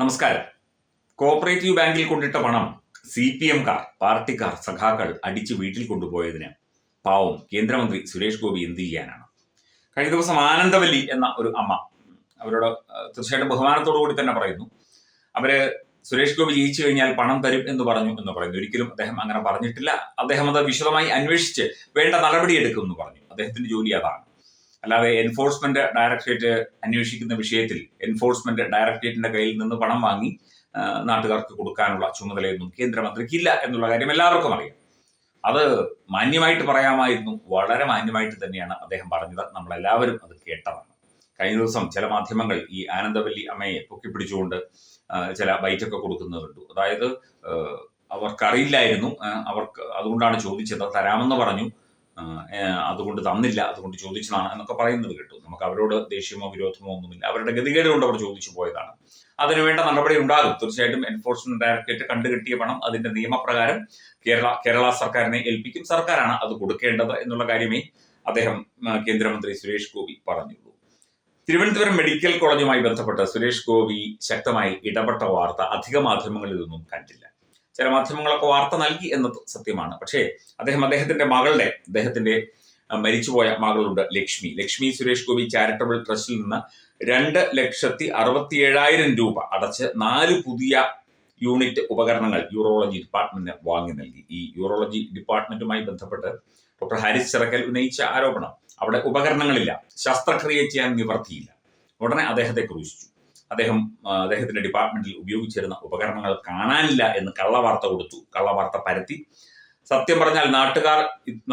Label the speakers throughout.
Speaker 1: നമസ്കാരം. കോപ്പറേറ്റീവ് ബാങ്കിൽ കൊണ്ടിട്ട പണം സി പി എംകാർ പാർട്ടിക്കാർ സഖാക്കൾ അടിച്ച് വീട്ടിൽ കൊണ്ടുപോയതിന് പാവം കേന്ദ്രമന്ത്രി സുരേഷ് ഗോപി എന്ത് ചെയ്യാനാണ്? കഴിഞ്ഞ ദിവസം ആനന്ദവല്ലി എന്ന ഒരു അമ്മ അവരോട് തീർച്ചയായിട്ടും ബഹുമാനത്തോടു കൂടി തന്നെ പറയുന്നു. അവർ സുരേഷ് ഗോപി ജയിച്ചു കഴിഞ്ഞാൽ പണം തരും എന്ന് പറഞ്ഞു എന്ന് പറയുന്നു. ഒരിക്കലും അദ്ദേഹം അങ്ങനെ പറഞ്ഞിട്ടില്ല. അദ്ദേഹം അത് വിശദമായി അന്വേഷിച്ച് വേണ്ട നടപടിയെടുക്കും എന്ന് പറഞ്ഞു. അദ്ദേഹത്തിന്റെ ജോലി അതാണ്. അല്ലാതെ എൻഫോഴ്സ്മെന്റ് ഡയറക്ടറേറ്റ് അന്വേഷിക്കുന്ന വിഷയത്തിൽ എൻഫോഴ്സ്മെന്റ് ഡയറക്ടറേറ്റിന്റെ കയ്യിൽ നിന്ന് പണം വാങ്ങി നാട്ടുകാർക്ക് കൊടുക്കാനുള്ള ചുമതലയൊന്നും കേന്ദ്രമന്ത്രിക്കില്ല എന്നുള്ള കാര്യം എല്ലാവർക്കും അറിയാം. അത് മാന്യമായിട്ട് പറയാമായിരുന്നു. വളരെ മാന്യമായിട്ട് തന്നെയാണ് അദ്ദേഹം പറഞ്ഞത്. നമ്മളെല്ലാവരും അത് കേട്ടതാണ്. കഴിഞ്ഞ ദിവസം ചില മാധ്യമങ്ങൾ ഈ ആനന്ദവല്ലി അമ്മയെ പൊക്കിപ്പിടിച്ചുകൊണ്ട് ചില ബൈറ്റൊക്കെ കൊടുക്കുന്നത് കണ്ടു. അതായത് അവർക്കറിയില്ലായിരുന്നു. അവർക്ക് അതുകൊണ്ടാണ് ചോദിച്ചത്. തരാമെന്ന് പറഞ്ഞു. അതുകൊണ്ട് തന്നില്ല അതുകൊണ്ട് ചോദിച്ചതാണ് എന്നൊക്കെ പറയുന്നത് കേട്ടു. നമുക്ക് അവരോട് ദേഷ്യമോ വിരോധമോ ഒന്നുമില്ല. അവരുടെ ഗതികേട് കൊണ്ട് അവർ ചോദിച്ചു പോയതാണ്. അതിനുവേണ്ട നടപടി ഉണ്ടാകും. തീർച്ചയായിട്ടും എൻഫോഴ്സ്മെന്റ് ഡയറക്ടറേറ്റ് കണ്ടുകെട്ടിയ പണം അതിന്റെ നിയമപ്രകാരം കേരള കേരള സർക്കാരിനെ ഏൽപ്പിക്കും. സർക്കാരാണ് അത് കൊടുക്കേണ്ടത് എന്നുള്ള കാര്യമേ അദ്ദേഹം കേന്ദ്രമന്ത്രി സുരേഷ് ഗോപി പറഞ്ഞുള്ളൂ. തിരുവനന്തപുരം മെഡിക്കൽ കോളേജുമായി ബന്ധപ്പെട്ട് സുരേഷ് ഗോപി ശക്തമായി ഇടപെട്ട വാർത്ത അധിക മാധ്യമങ്ങളിൽ ഒന്നും കണ്ടില്ല. ചില മാധ്യമങ്ങളൊക്കെ വാർത്ത നൽകി എന്നത് സത്യമാണ്. പക്ഷേ അദ്ദേഹം അദ്ദേഹത്തിന്റെ മകളുടെ അദ്ദേഹത്തിന്റെ മരിച്ചുപോയ മകളുണ്ട് ലക്ഷ്മി. ലക്ഷ്മി സുരേഷ് ഗോപി ചാരിറ്റബിൾ ട്രസ്റ്റിൽ നിന്ന് രണ്ട് ലക്ഷത്തി അറുപത്തി ഏഴായിരം രൂപ അടച്ച് നാല് പുതിയ യൂണിറ്റ് ഉപകരണങ്ങൾ യൂറോളജി ഡിപ്പാർട്ട്മെന്റിന് വാങ്ങി നൽകി. ഈ യൂറോളജി ഡിപ്പാർട്ട്മെന്റുമായി ബന്ധപ്പെട്ട് ഡോക്ടർ ഹാരിസ് ചിറക്കൽ ഉന്നയിച്ച ആരോപണം അവിടെ ഉപകരണങ്ങളില്ല ശസ്ത്രക്രിയ ചെയ്യാൻ നിവർത്തിയില്ല. ഉടനെ അദ്ദേഹത്തെ ക്രൂശിച്ചു അദ്ദേഹം അദ്ദേഹത്തിന്റെ ഡിപ്പാർട്ട്മെന്റിൽ ഉപയോഗിച്ചിരുന്ന ഉപകരണങ്ങൾ കാണാനില്ല എന്ന് കള്ളവാർത്ത കൊടുത്തു. കള്ളവാർത്ത പരത്തി. സത്യം പറഞ്ഞാൽ നാട്ടുകാർ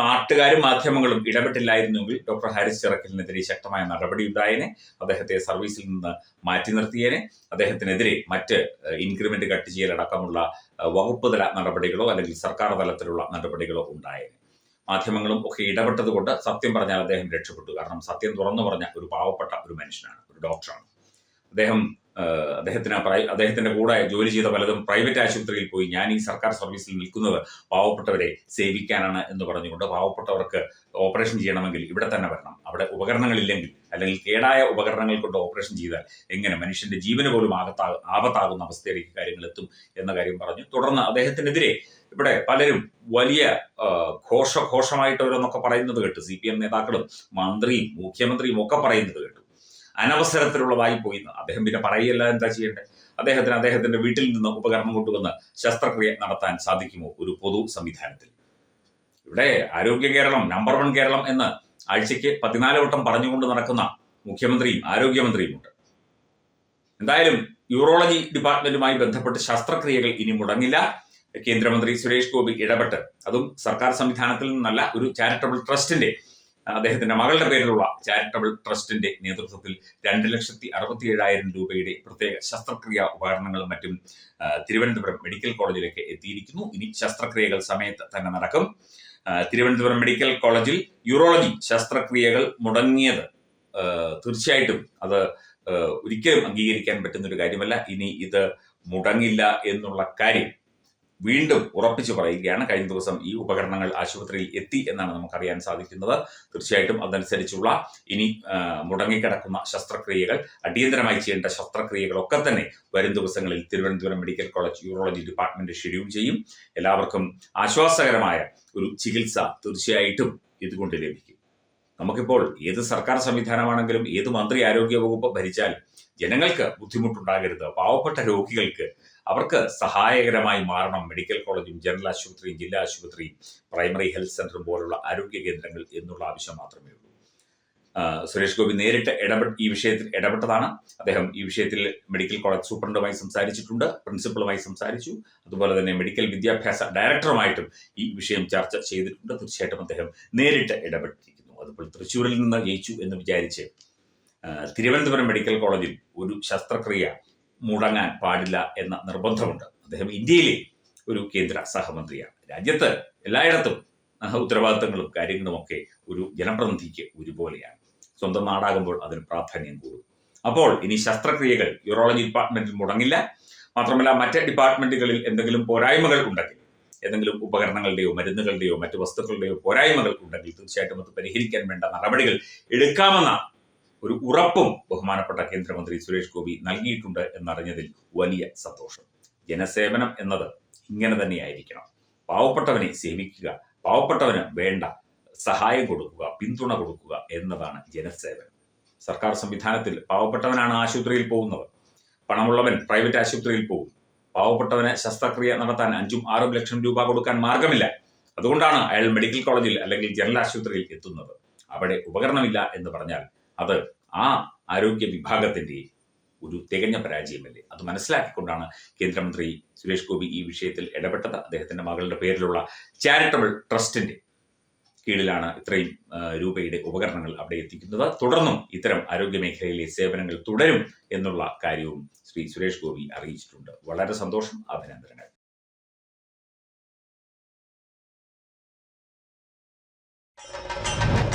Speaker 1: നാട്ടുകാരും മാധ്യമങ്ങളും ഇടപെട്ടില്ലായിരുന്നെങ്കിൽ ഡോക്ടർ ഹാരിസ് ചിറക്കലിനെതിരെ ശക്തമായ നടപടി ഉണ്ടായേനെ അദ്ദേഹത്തെ സർവീസിൽ നിന്ന് മാറ്റി നിർത്തിയേനെ. അദ്ദേഹത്തിനെതിരെ മറ്റ് ഇൻക്രിമെന്റ് കട്ട് ചെയ്യലടക്കമുള്ള വകുപ്പ് തല നടപടികളോ അല്ലെങ്കിൽ സർക്കാർ തലത്തിലുള്ള നടപടികളോ ഉണ്ടായേനെ. മാധ്യമങ്ങളും ഒക്കെ ഇടപെട്ടത് കൊണ്ട് സത്യം പറഞ്ഞാൽ അദ്ദേഹം രക്ഷപ്പെട്ടു. കാരണം സത്യം തുറന്നു പറഞ്ഞ ഒരു പാവപ്പെട്ട ഒരു മനുഷ്യനാണ് ഒരു ഡോക്ടറാണ് അദ്ദേഹം അദ്ദേഹത്തിന് അദ്ദേഹത്തിന്റെ കൂടെ ജോലി ചെയ്ത പലതും പ്രൈവറ്റ് ആശുപത്രിയിൽ പോയി ഞാൻ ഈ സർക്കാർ സർവീസിൽ നിൽക്കുന്നത് പാവപ്പെട്ടവരെ സേവിക്കാനാണ് എന്ന് പറഞ്ഞുകൊണ്ട് പാവപ്പെട്ടവർക്ക് ഓപ്പറേഷൻ ചെയ്യണമെങ്കിൽ ഇവിടെ തന്നെ വരണം. അവിടെ ഉപകരണങ്ങളില്ലെങ്കിൽ അല്ലെങ്കിൽ കേടായ ഉപകരണങ്ങൾ കൊണ്ട് ഓപ്പറേഷൻ ചെയ്താൽ എങ്ങനെ മനുഷ്യന്റെ ജീവന് പോലും ആകത്താ ആപത്താകുന്ന അവസ്ഥയിലേക്ക് കാര്യങ്ങൾ എത്തും എന്ന കാര്യം പറഞ്ഞു. തുടർന്ന് അദ്ദേഹത്തിനെതിരെ ഇവിടെ പലരും വലിയ ഘോഷഘോഷമായിട്ടവരെന്നൊക്കെ പറയുന്നത് കേട്ടു സി പി എം നേതാക്കളും മന്ത്രിയും മുഖ്യമന്ത്രിയും ഒക്കെ പറയുന്നത് കേട്ടു. അനവസരത്തിലുള്ളതായി പോയി എന്ന്. അദ്ദേഹം പിന്നെ പറയല്ല എന്താ ചെയ്യേണ്ടത് അദ്ദേഹത്തിന് അദ്ദേഹത്തിന്റെ വീട്ടിൽ നിന്ന് ഉപകരണം കൊണ്ടുവന്ന് ശസ്ത്രക്രിയ നടത്താൻ സാധിക്കുമോ ഒരു പൊതു സംവിധാനത്തിൽ? ഇവിടെ ആരോഗ്യ കേരളം നമ്പർ വൺ കേരളം എന്ന് ആഴ്ചയ്ക്ക് പതിനാല് വട്ടം പറഞ്ഞുകൊണ്ട് നടക്കുന്ന മുഖ്യമന്ത്രിയും ആരോഗ്യമന്ത്രിയുമുണ്ട്. എന്തായാലും യൂറോളജി ഡിപ്പാർട്ട്മെന്റുമായി ബന്ധപ്പെട്ട് ശസ്ത്രക്രിയകൾ ഇനി മുടങ്ങില്ല. കേന്ദ്രമന്ത്രി സുരേഷ് ഗോപി ഇടപെട്ട്. അതും സർക്കാർ സംവിധാനത്തിൽ നിന്നല്ല ഒരു ചാരിറ്റബിൾ ട്രസ്റ്റിന്റെ അദ്ദേഹത്തിന്റെ മകളുടെ പേരിലുള്ള ചാരിറ്റബിൾ ട്രസ്റ്റിന്റെ നേതൃത്വത്തിൽ രണ്ട് ലക്ഷത്തി അറുപത്തി ഏഴായിരം രൂപയുടെ പ്രത്യേക ശസ്ത്രക്രിയാ ഉപകരണങ്ങളും മറ്റും തിരുവനന്തപുരം മെഡിക്കൽ കോളേജിലേക്ക് എത്തിയിരിക്കുന്നു. ഇനി ശസ്ത്രക്രിയകൾ സമയത്ത് തന്നെ നടക്കും. തിരുവനന്തപുരം മെഡിക്കൽ കോളേജിൽ യൂറോളജി ശസ്ത്രക്രിയകൾ മുടങ്ങിയത് തീർച്ചയായിട്ടും അത് ഒരിക്കലും അംഗീകരിക്കാൻ പറ്റുന്ന ഒരു കാര്യമല്ല. ഇനി ഇത് മുടങ്ങില്ല എന്നുള്ള കാര്യം വീണ്ടും ഉറപ്പിച്ചു പറയുകയാണ് കഴിഞ്ഞ ദിവസം ഈ ഉപകരണങ്ങൾ ആശുപത്രിയിൽ എത്തി എന്നാണ് നമുക്കറിയാൻ സാധിക്കുന്നത്. തീർച്ചയായിട്ടും അതനുസരിച്ചുള്ള ഇനി മുടങ്ങിക്കിടക്കുന്ന ശസ്ത്രക്രിയകൾ അടിയന്തരമായി ചെയ്യേണ്ട ശസ്ത്രക്രിയകളൊക്കെ തന്നെ വരും ദിവസങ്ങളിൽ Thiruvananthapuram medical college urology department schedule ചെയ്യും. എല്ലാവർക്കും ആശ്വാസകരമായ ഒരു ചികിത്സ തീർച്ചയായിട്ടും ഇതുകൊണ്ട് ലഭിക്കും. നമുക്കിപ്പോൾ ഏത് സർക്കാർ സംവിധാനമാണെങ്കിലും ഏത് മന്ത്രി ആരോഗ്യ വകുപ്പ് ഭരിച്ചാലും ജനങ്ങൾക്ക് ബുദ്ധിമുട്ടുണ്ടാകരുത്. പാവപ്പെട്ട രോഗികൾക്ക് അവർക്ക് സഹായകരമായി മാറണം. മെഡിക്കൽ കോളേജും ജനറൽ ആശുപത്രിയും ജില്ലാ ആശുപത്രിയും പ്രൈമറി ഹെൽത്ത് സെന്ററും പോലുള്ള ആരോഗ്യ കേന്ദ്രങ്ങൾ എന്നുള്ള ആവശ്യം മാത്രമേ ഉള്ളൂ. സുരേഷ് ഗോപി നേരിട്ട് ഇടപെട്ട് ഈ വിഷയത്തിൽ ഇടപെട്ടതാണ്. അദ്ദേഹം ഈ വിഷയത്തിൽ മെഡിക്കൽ കോളേജ് സൂപ്രണ്ടുമായി സംസാരിച്ചിട്ടുണ്ട് പ്രിൻസിപ്പളുമായി സംസാരിച്ചു. അതുപോലെ തന്നെ മെഡിക്കൽ വിദ്യാഭ്യാസ ഡയറക്ടറുമായിട്ടും ഈ വിഷയം ചർച്ച ചെയ്തിട്ടുണ്ട്. തീർച്ചയായിട്ടും അദ്ദേഹം നേരിട്ട് ഇടപെട്ടിരിക്കുന്നു. അതുപോലെ തൃശ്ശൂരിൽ നിന്ന് ജയിച്ചു എന്ന് വിചാരിച്ച് തിരുവനന്തപുരം മെഡിക്കൽ കോളേജിൽ ഒരു ശസ്ത്രക്രിയ മുടങ്ങാൻ പാടില്ല എന്ന നിർബന്ധമുണ്ട്. അദ്ദേഹം ഇന്ത്യയിലെ ഒരു കേന്ദ്ര സഹമന്ത്രിയാണ്. രാജ്യത്ത് എല്ലായിടത്തും ഉത്തരവാദിത്തങ്ങളും കാര്യങ്ങളും ഒക്കെ ഒരു ജനപ്രതിനിധിക്ക് ഒരുപോലെയാണ്. സ്വന്തം നാടാകുമ്പോൾ അതിന് പ്രാധാന്യം കൂടും. അപ്പോൾ ഇനി ശസ്ത്രക്രിയകൾ യൂറോളജി ഡിപ്പാർട്ട്മെന്റിൽ മുടങ്ങില്ല. മാത്രമല്ല മറ്റ് ഡിപ്പാർട്ട്മെന്റുകളിൽ എന്തെങ്കിലും പോരായ്മകൾ ഉണ്ടെങ്കിൽ ഏതെങ്കിലും ഉപകരണങ്ങളുടെയോ മരുന്നുകളുടെയോ മറ്റു വസ്തുക്കളുടെയോ പോരായ്മകൾ ഉണ്ടെങ്കിൽ തീർച്ചയായിട്ടും അത് പരിഹരിക്കാൻ വേണ്ട നടപടികൾ എടുക്കാമെന്ന ഒരു ഉറപ്പും ബഹുമാനപ്പെട്ട കേന്ദ്രമന്ത്രി സുരേഷ് ഗോപി നൽകിയിട്ടുണ്ട് എന്നറിഞ്ഞതിൽ വലിയ സന്തോഷം. ജനസേവനം എന്നത് ഇങ്ങനെ തന്നെയായിരിക്കണം. പാവപ്പെട്ടവനെ സേവിക്കുക പാവപ്പെട്ടവന് വേണ്ട സഹായം കൊടുക്കുക പിന്തുണ കൊടുക്കുക എന്നതാണ് ജനസേവനം. സർക്കാർ സംവിധാനത്തിൽ പാവപ്പെട്ടവനാണ് ആശുപത്രിയിൽ പോകുന്നത് പണമുള്ളവൻ പ്രൈവറ്റ് ആശുപത്രിയിൽ പോകും. പാവപ്പെട്ടവന് ശസ്ത്രക്രിയ നടത്താൻ അഞ്ചും ആറും ലക്ഷം രൂപ കൊടുക്കാൻ മാർഗമില്ല. അതുകൊണ്ടാണ് അയാൾ മെഡിക്കൽ കോളേജിൽ അല്ലെങ്കിൽ ജനറൽ ആശുപത്രിയിൽ എത്തുന്നത്. അവിടെ ഉപകരണമില്ല എന്ന് പറഞ്ഞാൽ അത് ആ ആരോഗ്യ വിഭാഗത്തിന്റെ ഒരു തികഞ്ഞ പരാജയമല്ലേ? അത് മനസ്സിലാക്കിക്കൊണ്ടാണ് കേന്ദ്രമന്ത്രി സുരേഷ് ഗോപി ഈ വിഷയത്തിൽ ഇടപെട്ടത്. അദ്ദേഹത്തിന്റെ മകളുടെ പേരിലുള്ള ചാരിറ്റബിൾ ട്രസ്റ്റിന്റെ കീഴിലാണ് ഇത്രയും രൂപയുടെ ഉപകരണങ്ങൾ അവിടെ എത്തിക്കുന്നത്. തുടർന്നും ഇത്തരം ആരോഗ്യ മേഖലയിലെ സേവനങ്ങൾ തുടരും എന്നുള്ള കാര്യവും ശ്രീ സുരേഷ് ഗോപി അറിയിച്ചിട്ടുണ്ട്. വളരെ സന്തോഷം. അഭിനന്ദനങ്ങൾ.